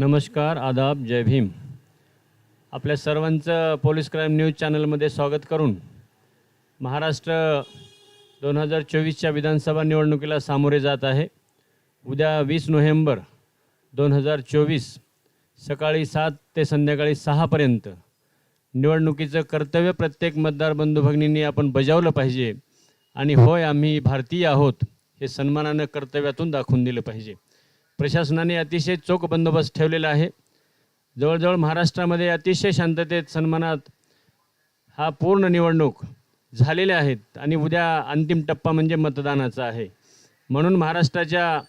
नमस्कार आदाब जय भीम. आपल्या सर्वांचं पोलीस क्राईम न्यूज चॅनलमध्ये स्वागत करून महाराष्ट्र दोन हजार चोवीसच्या विधानसभा निवडणुकीला सामोरे जात आहे. उद्या वीस नोव्हेंबर दोन हजार चोवीस सकाळी सात ते संध्याकाळी सहापर्यंत निवडणुकीचं कर्तव्य प्रत्येक मतदार बंधू भगिनींनी आपण बजावलं पाहिजे आणि होय आम्ही भारतीय आहोत हे सन्मानानं कर्तव्यातून दाखवून दिलं पाहिजे. प्रशासनाने अतिशय चोख बंदोबस्त ठेवलेला आहे. जवळजवळ महाराष्ट्रामध्ये अतिशय शांततेत सन्मानात हा पूर्ण निवडणूक झालेल्या आहेत आणि उद्या अंतिम टप्पा म्हणजे मतदानाचा आहे. म्हणून महाराष्ट्राच्या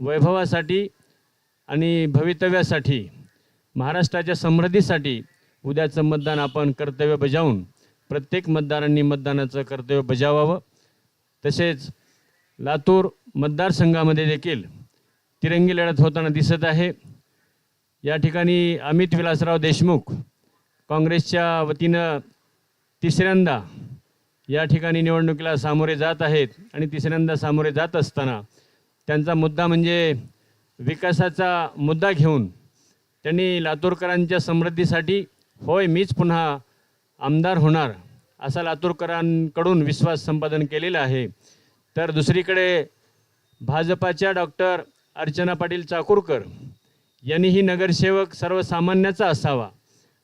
वैभवासाठी आणि भवितव्यासाठी महाराष्ट्राच्या समृद्धीसाठी उद्याचं मतदान आपण कर्तव्य बजावून प्रत्येक मतदारांनी मतदानाचं कर्तव्य बजावावं. तसेच लातूर मतदारसंघामध्ये देखील तिरंगी लढत होताना दिसत आहे. या ठिकाणी अमित विलासराव देशमुख काँग्रेसच्या वतीनं तिसऱ्यांदा या ठिकाणी निवडणुकीला सामोरे जात आहेत आणि तिसऱ्यांदा सामोरे जात असताना त्यांचा मुद्दा म्हणजे विकासाचा मुद्दा घेऊन त्यांनी लातूरकरांच्या समृद्धीसाठी होय मीच पुन्हा आमदार होणार असा लातूरकरांकडून विश्वास संपादन केलेला आहे. तर दुसरीकडे भाजपाच्या डॉक्टर अर्चना पाटील चाकूरकर यांनीही नगरसेवक सर्वसामान्याचा असावा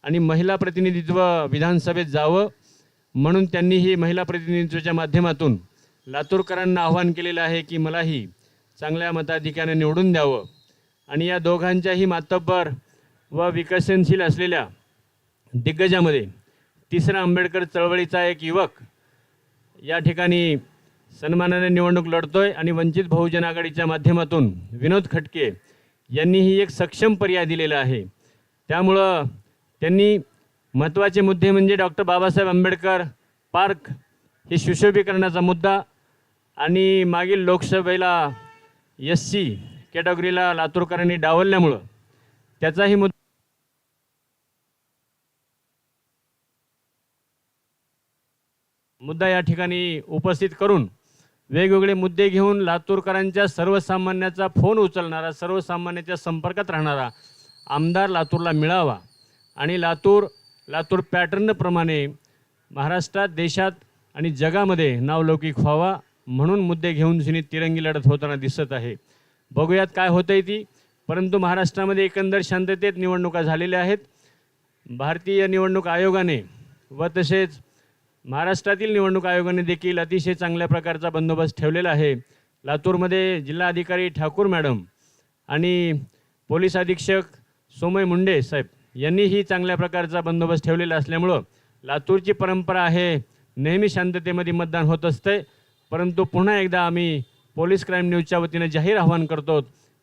आणि महिला प्रतिनिधित्व विधानसभेत जावं म्हणून त्यांनीही महिला प्रतिनिधित्वाच्या माध्यमातून लातूरकरांना आव्हान केलेलं आहे की मलाही चांगल्या मताधिक्याने निवडून द्यावं. आणि या दोघांच्याही मातब्बर व विकसनशील असलेल्या दिग्गजामध्ये तिसरा आंबेडकर चळवळीचा एक युवक या ठिकाणी सन्मानाने निवडणूक लढतोय आणि वंचित बहुजन आघाडीच्या माध्यमातून विनोद खटके यांनीही एक सक्षम पर्याय दिलेला आहे. त्यामुळं त्यांनी महत्त्वाचे मुद्दे म्हणजे डॉक्टर बाबासाहेब आंबेडकर पार्क हे सुशोभीकरणाचा मुद्दा आणि मागील लोकसभेला एस सी कॅटेगरीला लातूरकरांनी डावलल्यामुळं त्याचाही मुद्दा मुद्दा या ठिकाणी उपस्थित करून वेगवेगळे मुद्दे घेऊन लातूरकरांच्या सर्वसामान्याचा फोन उचलणारा सर्वसामान्याच्या संपर्कात राहणारा आमदार लातूरला मिळावा आणि लातूर लातूर पॅटर्नप्रमाणे महाराष्ट्रात देशात आणि जगामध्ये नावलौकिक व्हावा म्हणून मुद्दे घेऊन जिनी तिरंगी लढत होताना दिसत आहे. बघूयात काय होतंय ती. परंतु महाराष्ट्रामध्ये एकंदर शांततेत निवडणुका झालेल्या आहेत. भारतीय निवडणूक आयोगाने व तसेच महाराष्ट्रातील निवडणूक आयोगाने देखील अतिशय चांगल्या प्रकारचा बंदोबस्त ठेवलेला आहे. लातूरमध्ये जिल्हाधिकारी ठाकूर मॅडम आणि पोलीस अधीक्षक सोमय मुंडे साहेब यांनीही चांगल्या प्रकारचा बंदोबस्त ठेवलेला असल्यामुळं लातूरची परंपरा आहे नेहमी शांततेमध्ये मतदान होत असते. परंतु पुन्हा एकदा आम्ही पोलीस क्राईम न्यूजच्या वतीनं जाहीर आवाहन करतो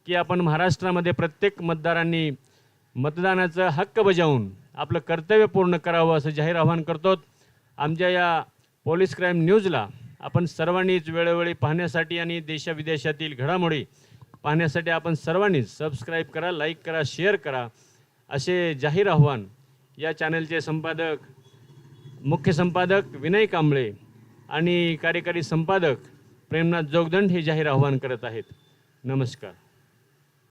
की आपण महाराष्ट्रामध्ये प्रत्येक मतदारांनी मतदानाचा हक्क बजावून आपलं कर्तव्य पूर्ण करावं असं जाहीर आवाहन करतो. आमच्या या पोलीस क्राईम न्यूजला आपण सर्वांनीच वेळोवेळी पाहण्यासाठी आणि देशाविदेशातील घडामोडी पाहण्यासाठी आपण सर्वांनीच सबस्क्राईब करा लाईक करा शेअर करा. असे जाहीर आव्हान या चॅनलचे संपादक मुख्य संपादक विनय कांबळे आणि कार्यकारी संपादक प्रेमनाथ जोगदंड हे जाहीर आव्हान करत आहेत. नमस्कार.